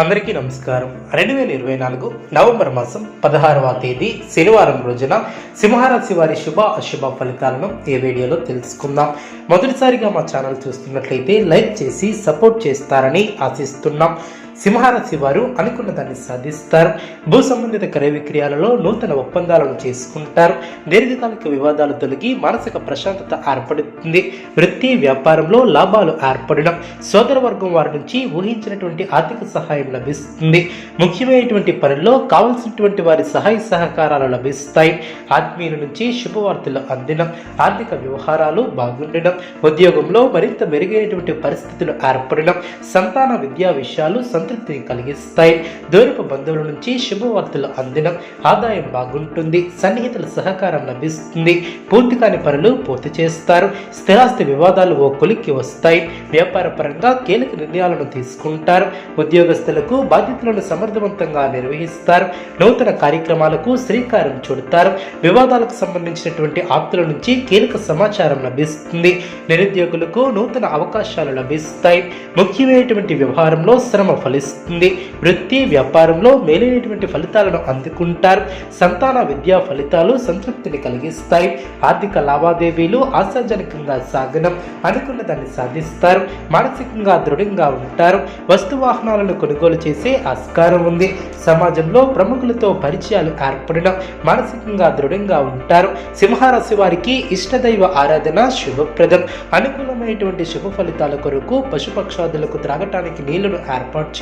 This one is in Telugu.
అందరికీ నమస్కారం. రెండు వేల ఇరవై నాలుగు నవంబర్ మాసం పదహారవ తేదీ శనివారం రోజున సింహరాశి వారి శుభ అశుభ ఫలితాలను ఈ వీడియోలో తెలుసుకుందాం. మొదటిసారిగా మా ఛానల్ చూస్తున్నట్లయితే లైక్ చేసి సపోర్ట్ చేస్తారని ఆశిస్తున్నాం. సింహరాశి వారు అనుకున్న దాన్ని సాధిస్తారు. భూ సంబంధిత క్రయ విక్రయాలలో నూతన ఒప్పందాలను చేసుకుంటారు. దీర్ఘకాలిక వివాదాలు తొలగి మానసిక ప్రశాంతత ఏర్పడుతుంది. వృత్తి వ్యాపారంలో లాభాలు ఏర్పడడం సోదర వర్గం వారి నుంచి ఊహించినటువంటి ఆర్థిక సహాయం లభిస్తుంది. ముఖ్యమైనటువంటి పనుల్లో కావలసినటువంటి వారి సహాయ సహకారాలు లభిస్తాయి. ఆత్మీయుల నుంచి శుభవార్తలు అందడం ఆర్థిక వ్యవహారాలు బాగుండడం ఉద్యోగంలో మరింత మెరుగైనటువంటి పరిస్థితులు ఏర్పడడం సంతాన విద్యా విషయాలు సంతృప్తిని కలిగిస్తాయి. దూరపు బంధువుల నుంచి శుభవార్తలు అందడం ఆదాయం బాగుంటుంది. సన్నిహితుల సహకారం లభిస్తుంది. పూర్తి కాని పనులు పూర్తి చేస్తారు. స్థిరాస్తి వివాదాలు ఓ కొలిక్కి వస్తాయి. వ్యాపార పరంగా కీలక నిర్ణయాలను తీసుకుంటారు. ఉద్యోగస్తులకు బాధ్యతలను సమర్థవంతంగా నిర్వహిస్తారు. నూతన కార్యక్రమాలకు శ్రీకారం చుడతారు. వివాదాలకు సంబంధించినటువంటి ఆప్తుల నుంచి కీలక సమాచారం లభిస్తుంది. నిరుద్యోగులకు నూతన అవకాశాలు లభిస్తాయి. ముఖ్యమైనటువంటి వ్యవహారంలో శ్రమ ఫలం ఫలిస్తుంది. వృత్తి వ్యాపారంలో మేలైనటువంటి ఫలితాలను అందుకుంటారు. సంతాన విద్యా ఫలితాలు సంతృప్తిని కలిగిస్తాయి. ఆర్థిక లావాదేవీలు ఆశాజనకంగా సాగనం అనుకున్న దాన్ని సాధిస్తారు. మానసికంగా దృఢంగా ఉంటారు. వస్తు వాహనాలను కొనుగోలు చేసే ఆస్కారం ఉంది. సమాజంలో ప్రముఖులతో పరిచయాలు ఏర్పడడం మానసికంగా దృఢంగా ఉంటారు. సింహరాశి వారికి ఇష్టదైవ ఆరాధన శుభప్రదం. అనుకూలమైనటువంటి శుభ ఫలితాల కొరకు పశుపక్షాదులకు త్రాగటానికి నీళ్ళను ఏర్పాటు